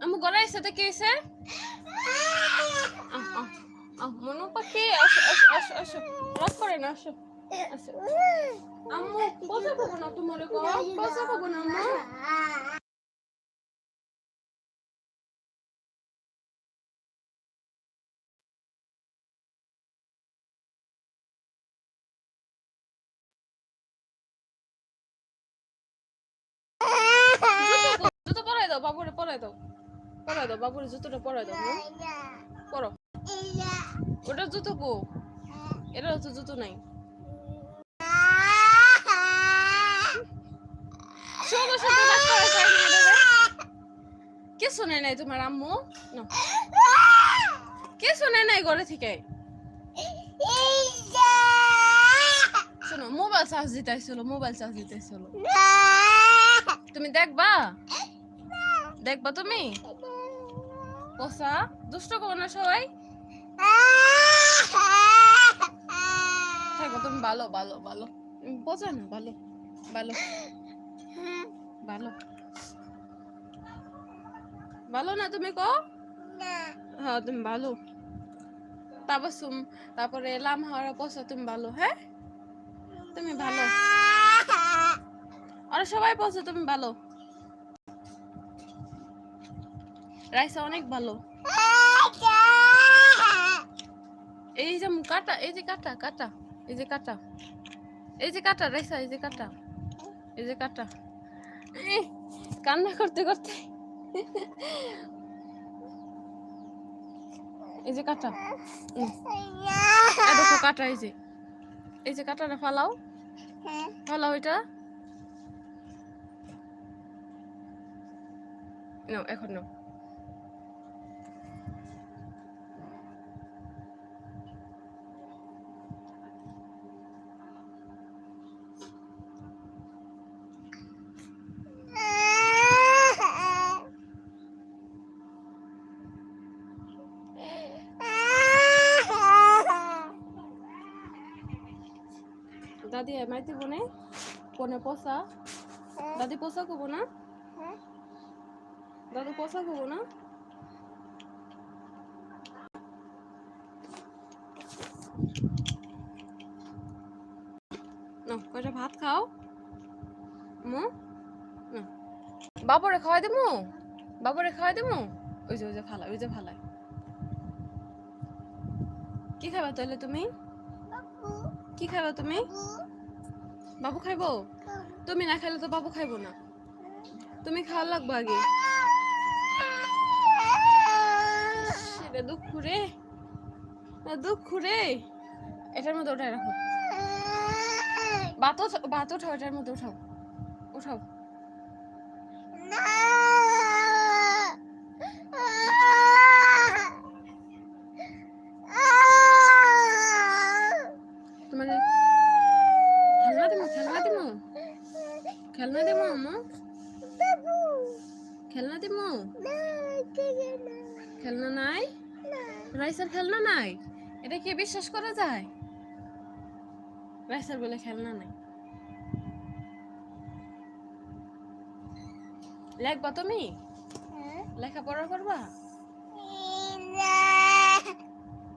হইছে গলায় গড়াই সাথে কি আহ মনু পাখি, আসো আসো আসো রাগ করে না, আসো। আসো আম্মু পয়সা পাবো না তোমার কো পয়সা পাবো না, আম্মু জুতো কো- জুতো পরাই দাও বাবুরে পরাই দাও পরাই দাও, বাবুরে জুতোটা পরাই দাও পরো। জুতো জুতো নাই। কে শুনে নাই তোমার আম্মু? কে নাই থেকে? শোনো, মোবাইল চার্জ দিতে আসছিল মোবাইল চার্জ দিতে আসছিল তুমি দেখবা? দেখবা তুমি? পোষা দুষ্ট করো না সবাই। থাকো তুমি ভালো ভালো ভালো। বোঝা না ভালো ভালো ভালো। ভালো না তুমি কো হ্যাঁ তুমি ভালো। তাবাসুম তারপরে এলাম হাওড়া পোষা তুমি ভালো হ্যাঁ? তুমি ভালো। আর সবাই বলছে তুমি ভালো। রাইসা অনেক ভালো। এই যে কাটা, এই যে কাটা কাটা, এই যে কাটা। এই যে কাটা, রাইসা, এই যে কাটা, এই যে কাটা। কান্না করতে করতে। এই যে কাটা। দেখো কাটা, এই যে। এই যে কাটাটা ফালাও। ফালাও এটা। নাও, এখন নাও। দাদি মাইতি বনে কোনে পোষা দাদি পোষা করব না? দাদু পোষা করব না? কয়টা ভাত খাও? মো? বাবরে খাওয়াই দেবো? বাবরে খাওয়াই দেবো? ওই যে ওই যে ফালাই ওই যে ফালাই কি খাবা তাহলে তুমি? কি খাবা তুমি? বাবু খাইব? তুমি না খাইলে তো বাবু খাইব না। তুমি খাওয়া লাগবো আগে। সেটা দুঃখ রে। দুঃখ রে। এটার মধ্যে ওঠাই রাখো। বাতো বাতো উঠাও এটার মধ্যে উঠাও উঠাও খেলনা নাই? রাইসার খেলনা নাই? এটা কি বিশ্বাস করা যায়? রাইসার বলে খেলনা নাই। লেখবা তুমি? লেখাপড়া করবা?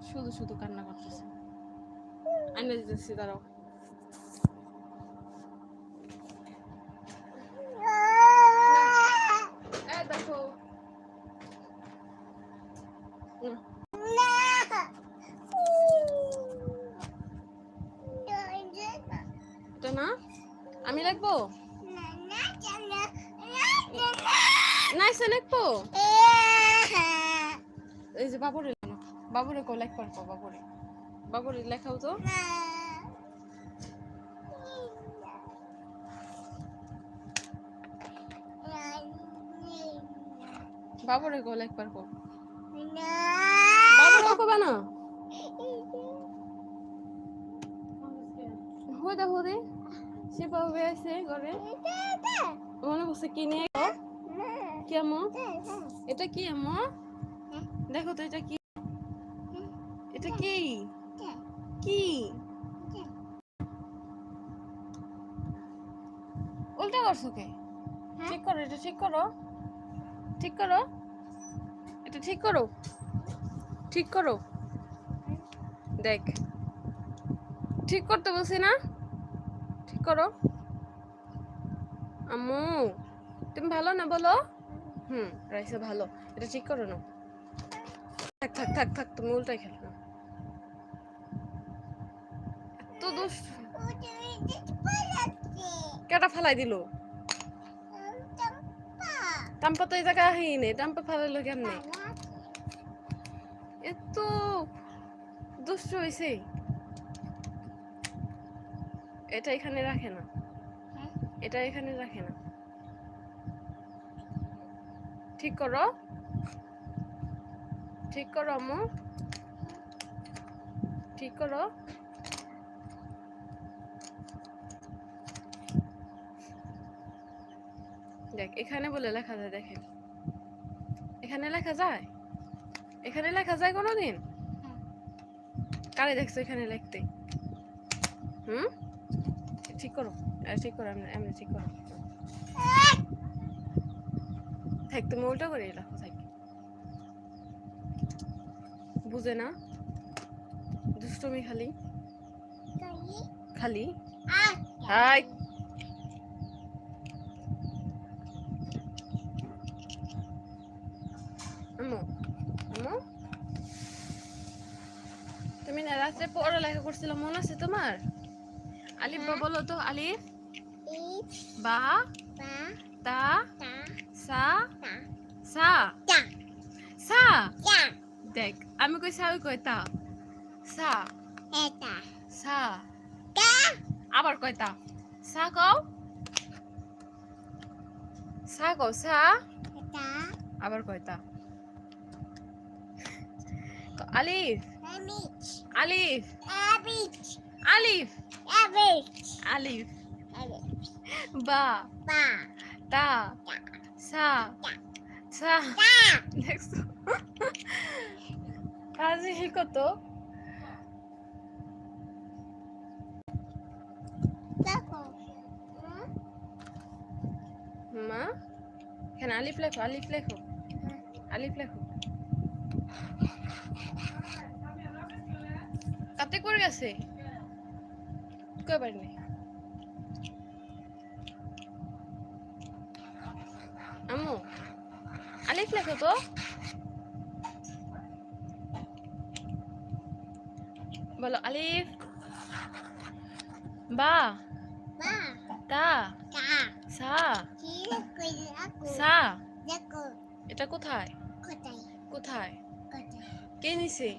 শুধু শুধু কান্না করতেছে। আইনে দিতেছি দাঁড়াও এই দেখো হুম, এটা না আমি লিখব নাইসে লিখব এই যে বাবুরে লেখো। বাবুরে কো লেখ পারব বাবুরে। বাবুরে লেখাও তো। বাবুরে কো বাবুরে কো বানা সে পাবে আছে ঘরে মনে বসে কি নিয়ে কি আম্মু এটা কি আম্মু দেখো তো এটা কি এটা কি কি উল্টা করছ কে ঠিক করো এটা ঠিক করো ঠিক করো এটা ঠিক করো ঠিক করো দেখ ঠিক করতে বলছি না ঠিক করো? আম্মু, তুমি ভালো না বলো? হুম, রাইসা ভালো। এটা ঠিক করো না। থাক থাক থাক থাক, তুমি উল্টাই খেলো না। এত দোষ কেটা ফালাই দিল? টাম্পা তো এই জায়গা আহি নেই। টাম্পা ফালাইলো কেমনে? এত দুষ্ট হয়েছে এটা এখানে রাখে না। এটা এখানে রাখে না। ঠিক করো। ঠিক করো আম্মু। ঠিক করো। দেখ এখানে বলে লেখা যায় দেখেন। এখানে লেখা যায়? এখানে লেখা যায় কোনোদিন? কারে দেখছ এখানে লিখতে? হুম? ঠিক করো ঠিক করো এমনি ঠিক করো। থাক, তুমি উল্টা করে লেখো থাক। বুঝে না? দুষ্টমি খালি। খালি? হাই। তুমি না রাত্রে পড়ালেখা করছিলে, মনে আছে তোমার? আলিফ বা বলো তো আলিফ? বা তা সা সা সা দেখ আমি কই সা কই তা? সা সা আবার কই তা? সা কও? সা কও সা আবার কই তা? তো আলিফ আলিফ আলিফ আলিফ বা তা সা সা দেখছ কাজে কত মা এখানে আলিফ লেখো আলিফ লেখো আলিফ লেখো কাতে করে গেছে নেই আম্মু আলিফ লেখো তো। বলো আলিফ। বা। তা। সা। সা। এটা কোথায়? কোথায়? কে নিছে?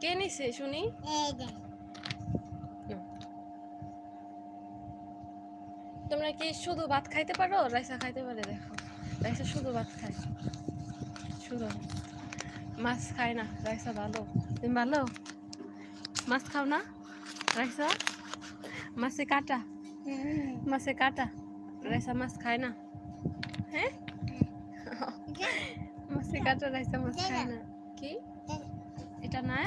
কে নিছে শুনি? তোমরা কি শুধু ভাত খাইতে পারো? রাইসা খাইতে পারে, দেখো। রাইসা শুধু ভাত খায়। শুধু। মাছ খায় না, রাইসা ভালো। তুমি ভালো? মাছ খাও না, রাইসা? মাছে কাটা? মাছে কাটা? রাইসা মাছ খায় না। হ্যাঁ? মাছে কাটা, রাইসা মাছ খায় না। কি? এটা না?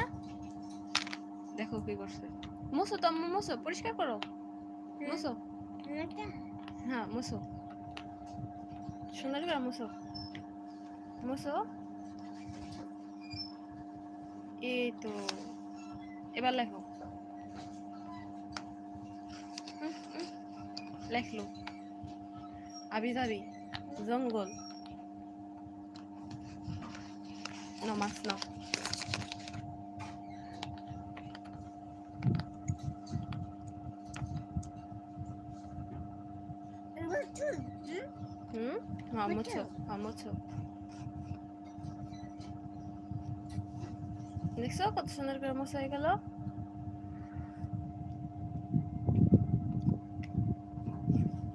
দেখো কি করছে। মুসো তো মুসো পরিষ্কার করো। মুসো হ্যাঁ মুসো সোনালি মুসো মুসো এই তো এবার লেখো লেখলো আবি যাবি জঙ্গল ন মাছ নাও হ্যাঁ মুছো হ্যাঁ মুছো দেখছ কত সুন্দর করে মোছা হয়ে গেল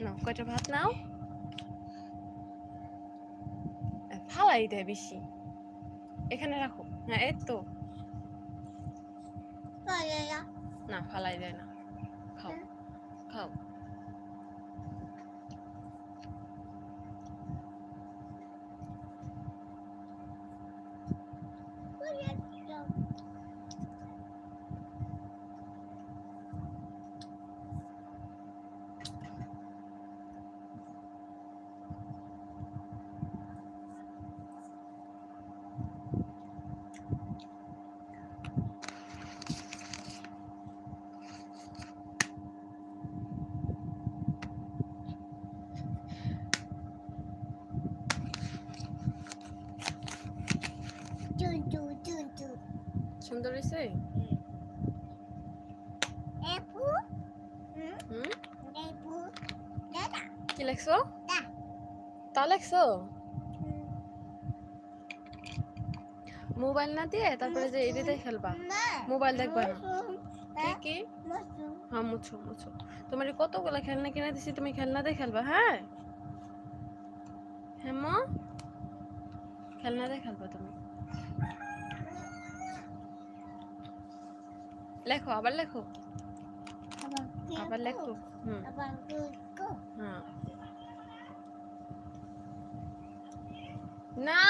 নাও কয়টা ভাত নাও ফালাই দেয় বেশি এখানে রাখো হ্যাঁ এই তো না ফালাই দেয় না খাও খাও কি লেখছো? তা লেখছো? মোবাইল না দিয়ে তারপরে যে এডিতে খেলবা? মোবাইল দেখবা না? কি কি? হ্যাঁ মুছো মুছো তোমার কতগুলা খেলনা কিনে দিছি তুমি খেলনাতে খেলবা হ্যাঁ? হ্যাঁ মা খেলনাতে খেলবা তুমি। লেখো আবার লেখো। আবার লেখো? হুম। হ্যাঁ না।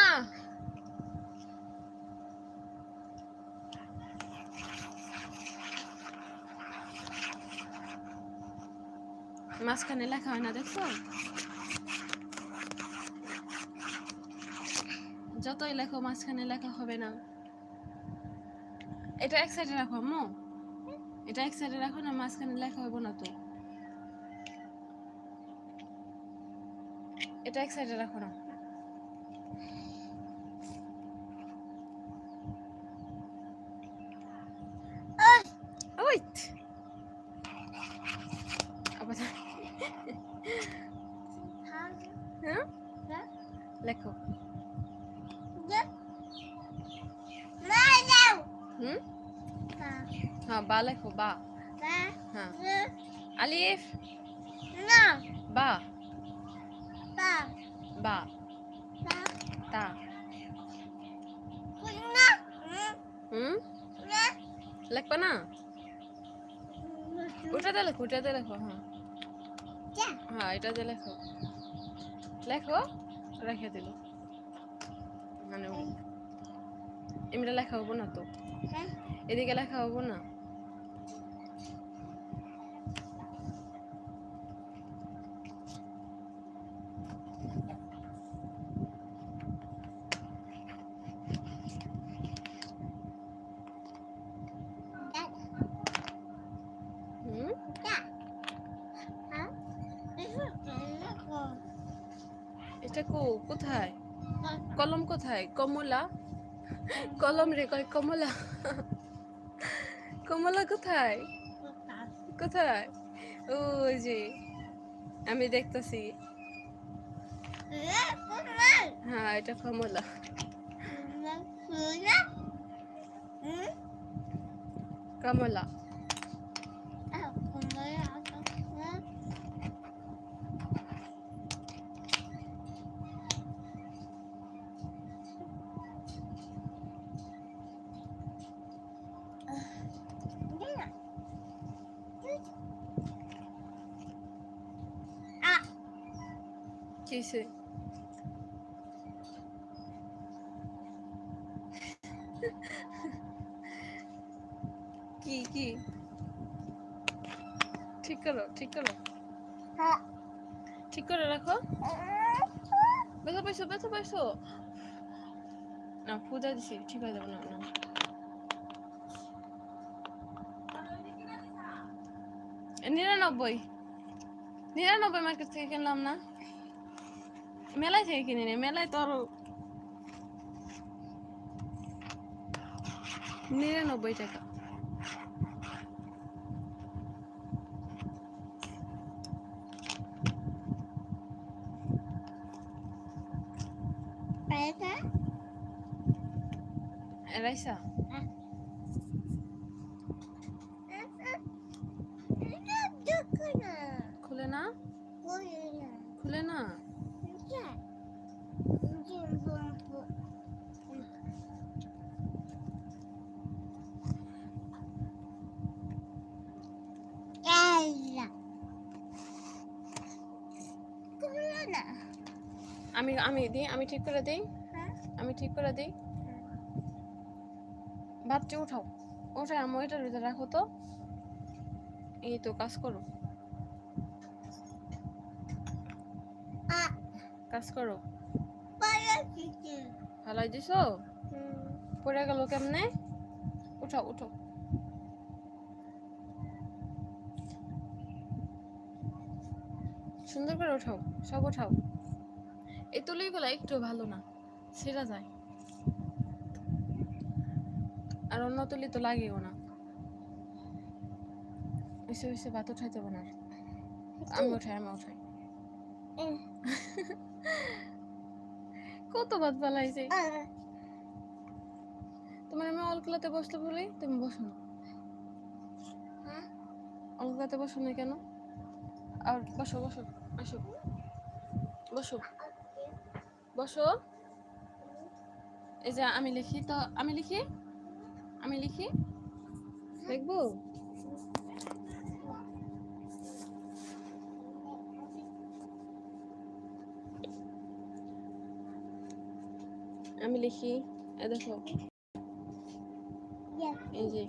মাঝখানে লেখা হয় না দেখো যতই লেখো মাঝখানে লেখা হবে না। এটা এক সাইডে রাখো আম্মু। এটা এক সাইডে রাখো না মাঝখানে লেখা হবে না তো এটা এক সাইডে রাখো না ওইট আবার হ্যাঁ লেখো হুম হ্যাঁ বা লেখো বা। হ্যাঁ। আলিফ। বা। বা। তা। হুম? লেখবা না? ওটাতে লেখো ওটাতে লেখো হ্যাঁ। হ্যাঁ এটাতে লেখো। লেখো রেখে দিল। মানে এমনি লেখা হব না তো। এদিকে লেখা হব না হুম এটা কো কোথায় কলম কোথায় কমলা? কলম রে কয়, কমলা। কমলা কোথায়? কোথায়? ওই যে, আমি দেখতেছি। হ্যাঁ এটা কমলা। কমলা। কি কি? ঠিক করো ঠিক করো। ঠিক করে রাখো। না দিছি, ঠিক হয়ে না না। নিরানব্বই। নিরানব্বই মার্কেট থেকে কিনলাম না। মেলায় থেকে কিনে নি মেলায় তো আরও নিরানব্বই টাকা। রাইসা খুলে না খুলে না আমি দিই আমি ঠিক করে দিই? আমি ঠিক করে দিই? বাচ্চা উঠাও। ওঠাই আমি ওইটার ভিতরে রাখো তো। এই তো কাজ করো। কাজ করো। ভালাই দিছো? পড়ে গেল কেমনে? উঠাও উঠো সুন্দর করে উঠাও সব উঠাও। এই তুলিগুলো একটু ভালো না সেরা যায়। আর অন্য তুলি তো লাগেও না। এসে এসে ভাত উঠাই যাব না আমি উঠাই আমি উঠাই কত ভাত বালাইছে। তোমার আমি অলকলাতে বসতে বলি তুমি বসো না। হ্যাঁ? অলকলাতে বসো না কেন? আর বসো বসো আসো বসো। বসো। এই যে আমি লিখি তো আমি লিখি? আমি লিখি? দেখব আমি লিখি এ দেখো। এই যে।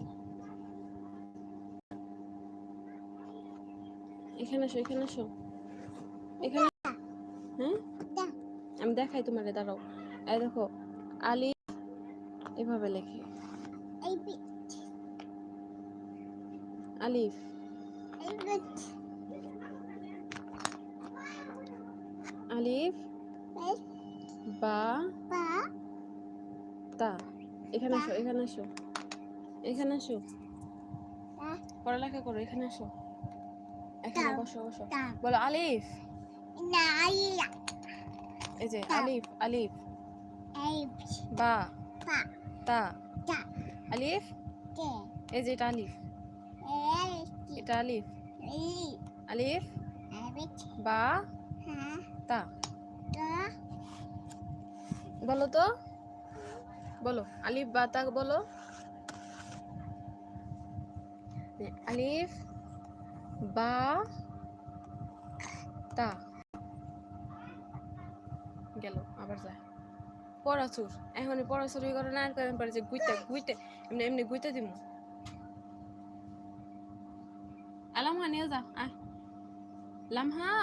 এখানে আসো এখানে আসো। এখানে হ্যাঁ? আমি দেখাই তোমারে, দাঁড়াও। এই দেখো, আলি এভাবে লেখে। আলিফ। আলিফ বা তা। এখানে আসো এখানে আসো। এখানে আসো। পড়ালেখা করো, এখানে আসো। এখানে বসো বসো। বলো, আলিফ। এই যে। আলিফ আলিফ। বা। তা। আলিফ? এই যে এটা আলিফ। এটা আলিফ। আলিফ। বা। তা। বলো তো। বলো। আলিফ বা তা বলো। আলিফ বা তা গেল আবার যায় পড়াচুর। এখন পড়াচুরি করে না আর করেন পারে যে গুইতে গুইতে, এমনি এমনি গুইতে দিমু। আলামহা, নিয়ে যা আহ লামহা।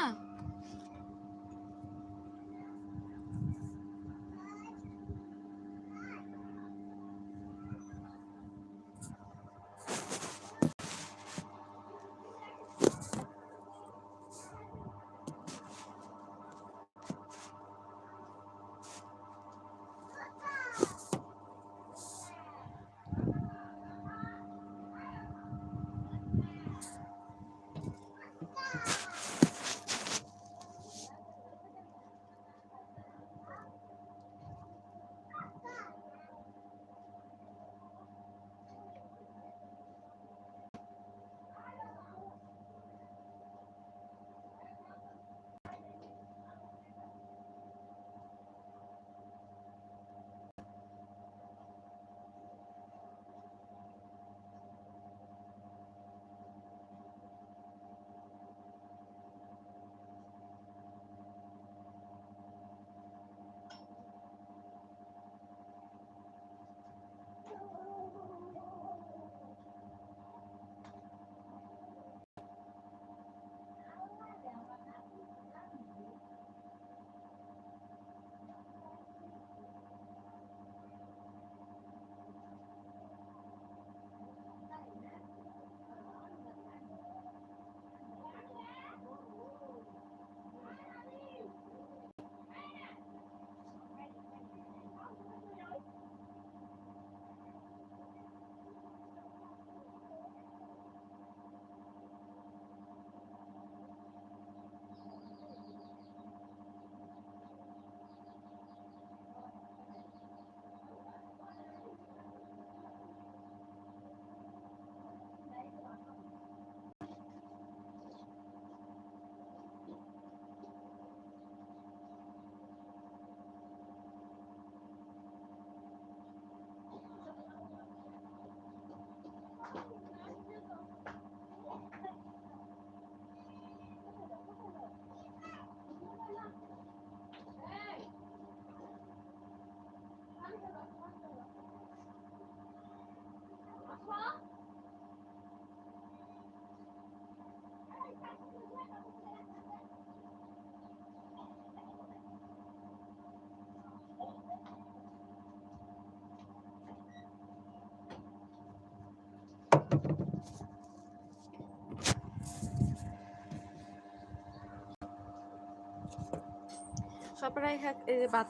সপরাই খা এই যে ভাত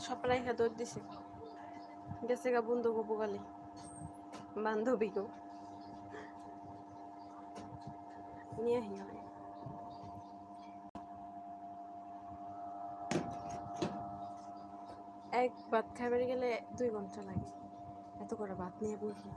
সপরাই খা দৌড় দিছে। গেছে গা বন্ধু গো পোকালি বান্ধবী গো। নিয়ে আহি হয় এক ভাত খাইবার গেলে দুই ঘণ্টা লাগে। এত করে ভাত নিয়ে বসি